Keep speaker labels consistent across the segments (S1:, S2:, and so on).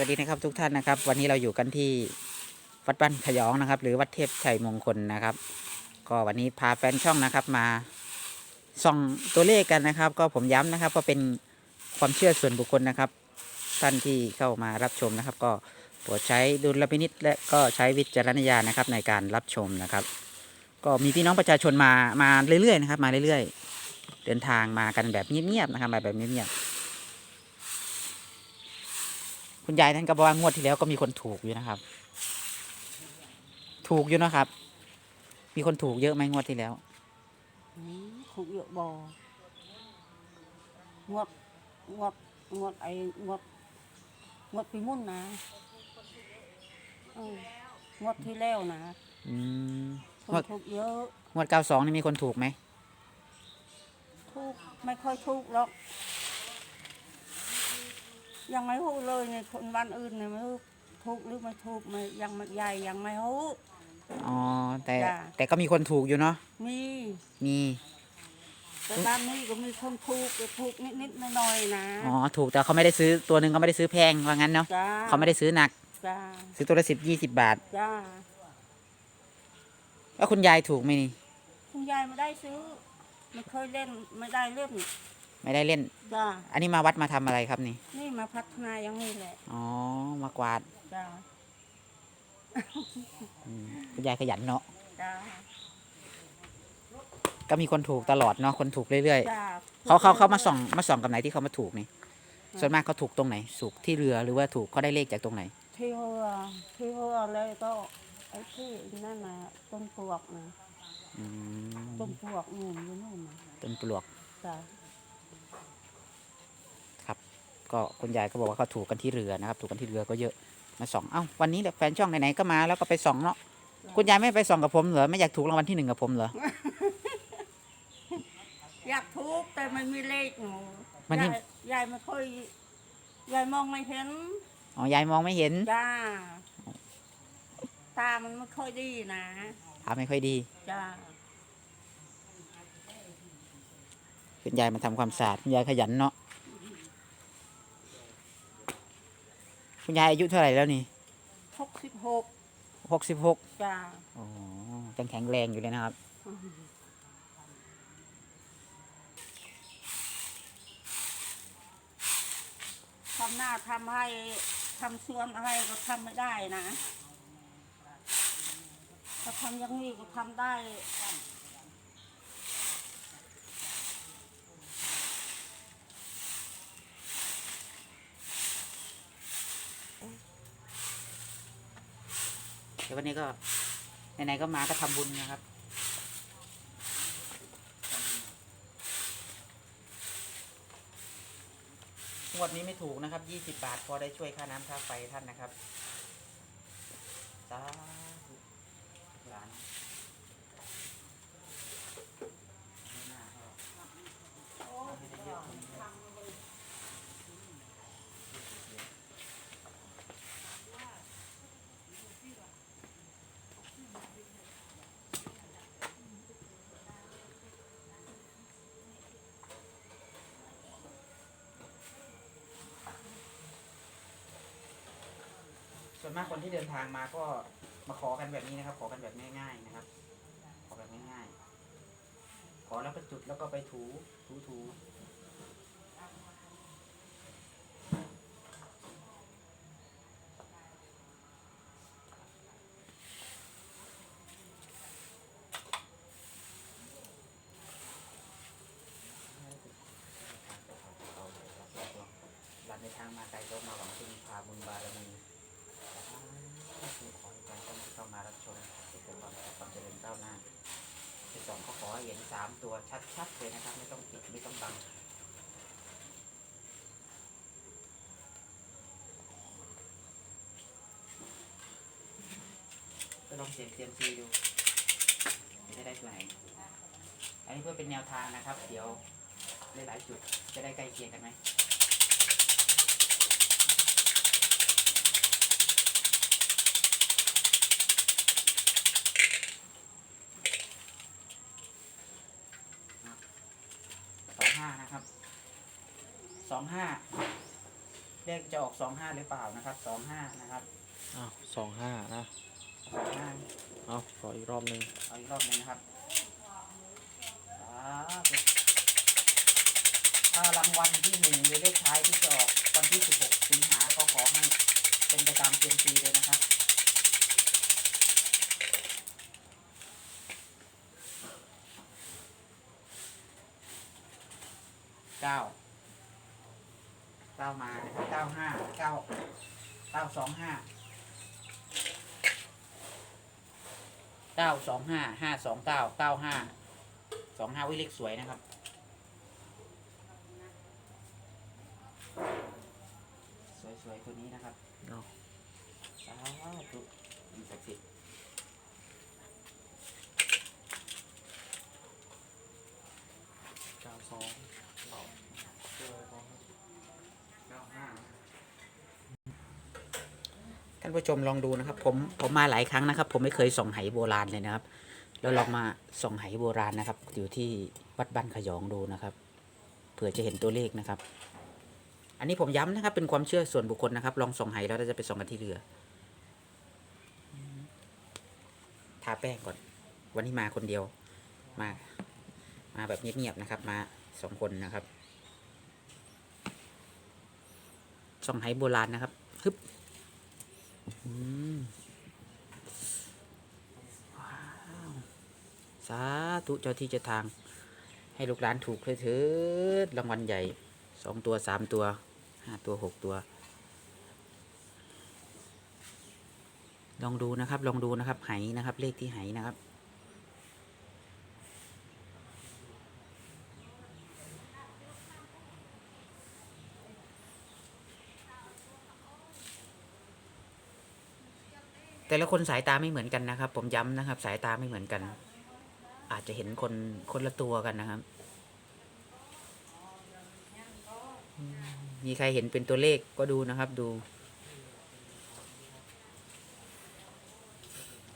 S1: วัสดีนะครับทุกท่านนะครับ วันนี้เราอยู่กันที่วัดบ้านขยองนะครับ หรือวัดเทพชัยมงคลนะครับ ก็วันนี้พาแฟนช่องนะครับมาส่องตัวเลขกันนะครับ ก็ผมย้ำนะครับก็เป็นความเชื่อส่วนบุคคลนะครับ ท่านที่เข้ามารับชมนะครับ ก็โปรดใช้ดุลพินิษและก็ใช้วิจารณญาณนะครับในการรับชมนะครับ ก็มีพี่น้องประชาชนมามาเรื่อยๆนะครับ มาเรื่อยๆ เดินทางมากันแบบเงียบๆนะครับมาแบบเงียบๆ คุณยายท่านก็บอกว่างวดที่แล้วก็มีคนถูกอยู่นะครับ ถูกอยู่นะครับ มีคนถูกเยอะไหมงวดที่แล้ว
S2: อืมถูกเยอะบองวดงวดงวดไอ้งวดงวดปีมุ่นนะเอองวดที่แล้วนะ
S1: อืม
S2: คน
S1: งวด
S2: ถูกเยอะ
S1: งวดเก้าสองนี่มีคนถูกไหม
S2: ถูกไม่ค่อยถูกหรอก ยังไม่รู้เลยในคนบ้านอื่นเนี่ยไม่รู้ถูกหรือไม่ถูกไม่ยังไม่ใหญ่ยังไม่รู้
S1: อ๋อแต่
S2: จ้ะ
S1: แต่ก็มีคนถูกอยู่เนาะ
S2: มี
S1: มี
S2: แต่บ้านนี้ก็มีคนถูกแต่ถูกนิดๆหน่อยๆนะ
S1: อ๋อถูกแต่เขาไม่ได้ซื้อตัวหนึ่งเขาไม่ได้ซื้อแพงว่างั้นเนาะ
S2: จ้า
S1: เขาไม่ได้ซื้อหนัก
S2: จ้า
S1: ซื้อตัวละสิบยี่สิบบาท
S2: จ้า
S1: แล้วคุณยายถูกไหมนี่
S2: คุณยายไม่ได้ซื้อไม่เคยเล่นไม่ได้เล่น
S1: ไม่ได้เล่น
S2: จ้า
S1: อันนี้มาวัดมาทำอะไรครับนี่
S2: นี่มาพัฒนาอย่างนี้แหละ
S1: อ๋อ มากวาด
S2: จ้า
S1: อืมคุณยายขยันเนาะ
S2: จ้า
S1: ก็มีคนถูกตลอดเนาะ คนถูกเรื่อยๆ
S2: จ้า
S1: เขาเขาเขามาส่องมาส่องกับไหนที่เขามาถูกนี่ ส่วนมากเขาถูกตรงไหน ถูกที่เรือหรือว่าถูกเขาได้เลขจากตรงไหน
S2: ที่เรือที่เรือเลยก็ไอ้ที่นั่นนะต้นปลวกนะ
S1: อืม
S2: ต้นปลวกนู่นอยู่นู่นนะ
S1: ต้นปลวก
S2: จ้า
S1: ครับ ก็คุณยายก็บอกว่าเขาถูกกันที่เรือนะครับ ถูกกันที่เรือก็เยอะมาส่องเอ้าวันนี้แหละแฟนช่องไหนๆก็มาแล้วก็ไปส่องเนาะคุณยายไม่ไปส่องกับผมเหรอไม่อยากถูกรางวัลที่หนึ่งกับผมเหรอ
S2: อยากทุกแต่มันมีเลขหนู
S1: มันนี่
S2: ยายยายไม่ค่อยยายมองไม่เห็น
S1: อ๋อยายมองไม่เห็น
S2: จ้าตามันไม่ค่อยดีนะ
S1: ตาไม่ค่อยดี
S2: จ้า
S1: คุณยายมาทำความสะอาดคุณยายขยันเนาะ คุณยายอายุเท่าไหร่แล้วนี่
S2: หกสิบหก
S1: หกสิบหก
S2: จ้า
S1: อ๋อยังแข็งแรงอยู่เลยนะครับ
S2: ทำหน้าทำให้ทำสวนอะไรก็ทำไม่ได้นะ ถ้าทำอย่างนี้ก็ทำได้
S1: วันนี้ก็ไหนๆก็มาก็ทำบุญนะครับ งวดนี้ไม่ถูกนะครับ ยี่สิบบาทพอได้ช่วยค่าน้ำค่าไฟท่านนะครับสาธุหลานไม่น่าหรอกไม่ได้เยอะคนเดียว ส่วนมากคนที่เดินทางมาก็มาขอกันแบบนี้นะครับ ขอกันแบบง่าย ๆนะครับ ขอแบบง่ายๆขอแล้วก็จุดแล้วก็ไปถูถูถูหลันในทางมาไกลก็มาหวังพึ่งพาบุญบารมี ขอให้แฟนช่องที่เข้ามารับชมประสบความสุขความเจริญ ก้าวหน้าที่สองก็ขอให้เห็นสามตัวชัดๆเลยนะครับ ไม่ต้องปิดไม่ต้องบังก็ลองเสียงเซียมซีดูจะได้ตัวไหน อันนี้เพื่อเป็นแนวทางนะครับ เดี๋ยวหลายๆจุดจะได้ใกล้เคียงกันไหม สองห้านะครับสองห้างเลขจะออกสองห้าหรือเปล่านะครับสองห้านะครับ
S3: อ้าวสองห้านะ
S1: สองห้า
S3: เอาขออีกรอบหนึ่ง
S1: เอาอีกรอบหนึงนะครับสาธุถ้ารางวัลที่หนึ่งหรือเลขท้ายที่จะออกวันที่สิบหกสิงหาก็ขอให้เป็นไปตามเกณฑ์ซีเลยนะครับเก้า เก้ามานะครับเก้าห้าเก้าเก้าสองห้าเก้าสองห้าห้าสองเก้าเก้าห้าสองห้าวิเลขสวยนะครับ สวยๆตัวนี้นะครับ
S3: เอา
S1: สาธุมีศักดิ์สิทธิ์
S3: เก้าสองเอา
S1: ท่านผู้ชมลองดูนะครับ ผมผมมาหลายครั้งนะครับ ผมไม่เคยส่องไหโบราณเลยนะครับ แล้วลองมาส่องไหโบราณนะครับ อยู่ที่วัดบ้านขยองดูนะครับเผื่อจะเห็นตัวเลขนะครับ อันนี้ผมย้ำนะครับ เป็นความเชื่อส่วนบุคคลนะครับ ลองส่องไหแล้วเราจะไปส่องกันที่เรือทาแป้งก่อน วันนี้มาคนเดียว มา มาแบบเงียบๆนะครับ มาสองคนนะครับส่องไหโบราณนะครับฮึบ สาธุเจ้าที่เจ้าทาง ให้ลูกหลานถูกเลยเถิดรางวัลใหญ่สองตัวสามตัวห้าตัวหกตัว ลองดูนะครับ ลองดูนะครับไหนะครับเลขที่ไหนะครับ แต่ละคนสายตาไม่เหมือนกันนะครับ ผมย้ำนะครับ สายตาไม่เหมือนกัน อาจจะเห็นคนคนละตัวกันนะครับมมีใครเห็นเป็นตัวเลขก็ดูนะครับดู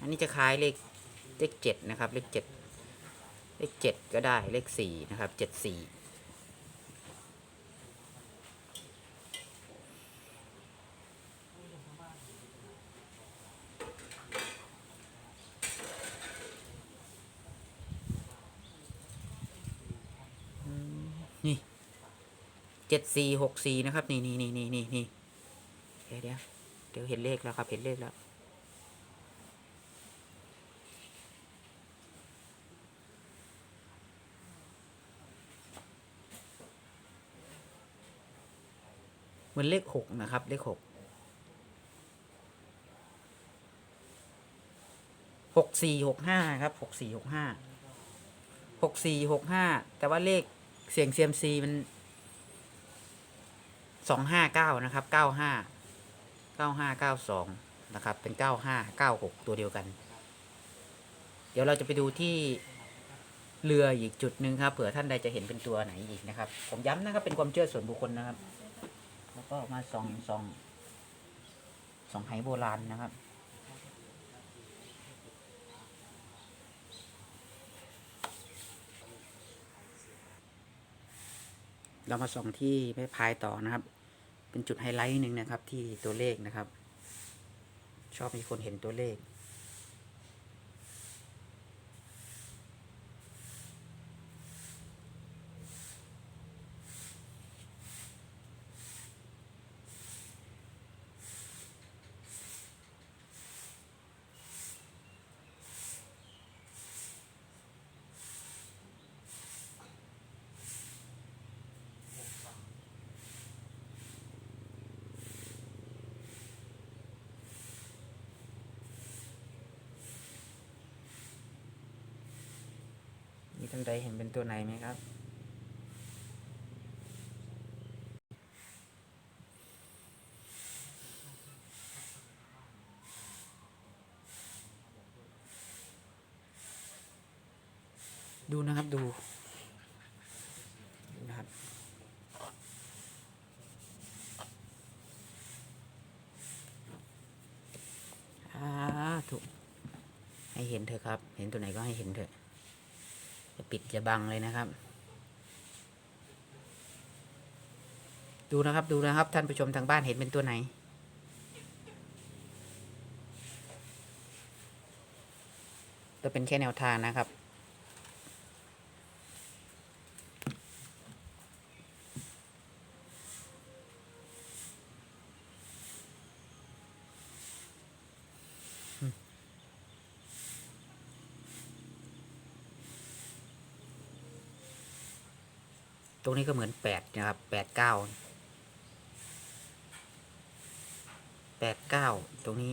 S1: อันนี้จะคล้ายเลขเลขเจ็ดนะครับ เลขเจ็ดเลขเจ็ดก็ได้เลขสี่นะครับเจ็ดสี่ นี่ เจ็ดสี่หกสี่นะครับ นี่นี่นี่นี่นี่นี่เดี๋ยวเดี๋ยวเดี๋ยวเห็นเลขแล้วครับ เห็นเลขแล้วเหมือนเลขหกนะครับ เลขหกหกสี่หกห้าครับหกสี่หกห้าหกสี่หกห้าแต่ว่าเลขเสียงเซียมซีมัน องห้าเก้านะครับเก้าห้าเก้าห้าเก้าสองนะครับ เป็นเก้าห้าเก้าหกตัวเดียวกัน เดี๋ยวเราจะไปดูที่เรืออีกจุดหนึ่งครับเผื่อท่านใดจะเห็นเป็นตัวไหนอีกนะครับ ผมย้ำนะครับเป็นความเชื่อส่วนบุคคลนะครับ แล้วก็มาส่องส่องส่องไหโบราณนะครับเรามาส่องที่ไม้พายต่อนะครับ เป็นจุดไฮไลท์หนึ่งนะครับที่ตัวเลขนะครับ ชอบมีคนเห็นตัวเลข ท่านใดเห็นเป็นตัวไหนไหมครับ ดูนะครับดูดูนะครับอ่าถูกให้เห็นเถอะครับ เห็นตัวไหนก็ให้เห็นเถอะ จะปิดจะบังเลยนะครับ ดูนะครับดูนะครับ ท่านผู้ชมทางบ้านเห็นเป็นตัวไหน จะเป็นแค่แนวทางนะครับ ตรงนี้ก็เหมือนแปดนะครับแปดเก้าแปดเก้าตรงนี้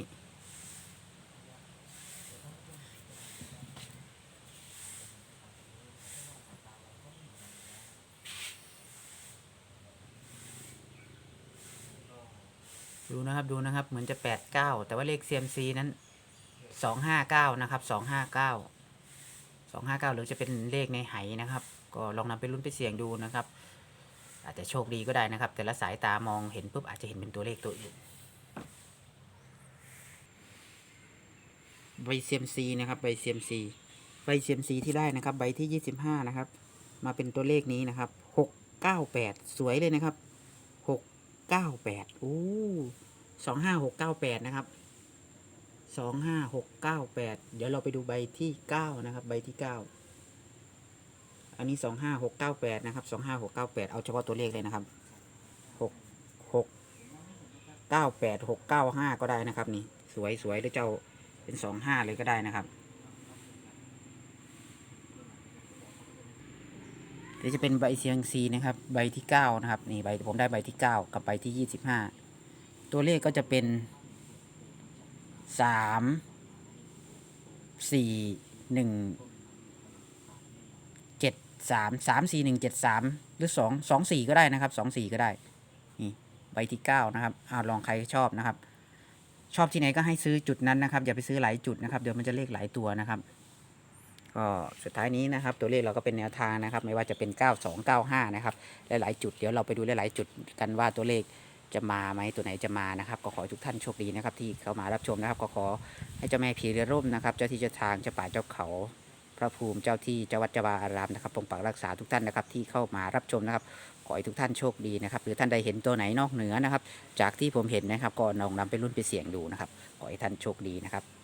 S1: ดูนะครับดูนะครับเหมือนจะแปดเก้าแต่ว่าเลข CMC นั้นสองห้าเก้านะครับสองห้าเก้าสองห้าเก้าหรือจะเป็นเลขในไหนะครับ ก็ลองนำไปลุ้นไปเสี่ยงดูนะครับ อาจจะโชคดีก็ได้นะครับ แต่ละสายตามองเห็นปุ๊บอาจจะเห็นเป็นตัวเลขตัวอื่นใบ CMC นะครับใบ CMC ใบ CMC ที่ได้นะครับ ใบที่25นะครับ มาเป็นตัวเลขนี้นะครับ698สวยเลยนะครับ698โอ้25698นะครับ25698เก้าแปดเดี๋ยวเราไปดูใบที่9นะครับ ใบที่9 อันนี้25698นะครับ25698เก้าแปดเอาเฉพาะตัวเลขเลยนะครับ6 6 98 695ก็ได้นะครับ นี่สวยสวยหรือเจ้าเป็น25เลยก็ได้นะครับเดี๋ยวจะเป็นใบเซียงซีนะครับ ใบที่9นะครับ นี่ใบผมได้ใบที่9กับใบที่25ตัวเลขก็จะเป็น3 4 1เจ็ด สามสามสี่หนึ่งเจ็ดสามหรือสองสองสี่ก็ได้นะครับสองสี่ก็ได้ นี่ใบที่เก้านะครับอ่าลองใครชอบนะครับ ชอบที่ไหนก็ให้ซื้อจุดนั้นนะครับ อย่าไปซื้อหลายจุดนะครับ เดี๋ยวมันจะเลขหลายตัวนะครับก็สุดท้ายนี้นะครับ ตัวเลขเราก็เป็นแนวทางนะครับ ไม่ว่าจะเป็น 92 95 นะครับหลายๆจุดเดี๋ยวเราไปดูหลายๆจุดกันว่าตัวเลขจะมาไหมตัวไหนจะมานะครับ ก็ขอทุกท่านโชคดีนะครับ ที่เข้ามารับชมนะครับ ก็ขอให้เจ้าแม่ผีเรือร่มนะครับ เจ้าที่เจ้าทางเจ้าป่าเจ้าเขา พระภูมิเจ้าที่เจ้าวัดเจ้าวาอารามนะครับปกปักรักษาทุกท่านนะครับที่เข้ามารับชมนะครับขอให้ทุกท่านโชคดีนะครับหรือท่านใดเห็นตัวไหนนอกเหนือนะครับ จากที่ผมเห็นนะครับก็ลองนำไปรุ่นไปเสี่ยงดูนะครับขอให้ท่านโชคดีนะครับ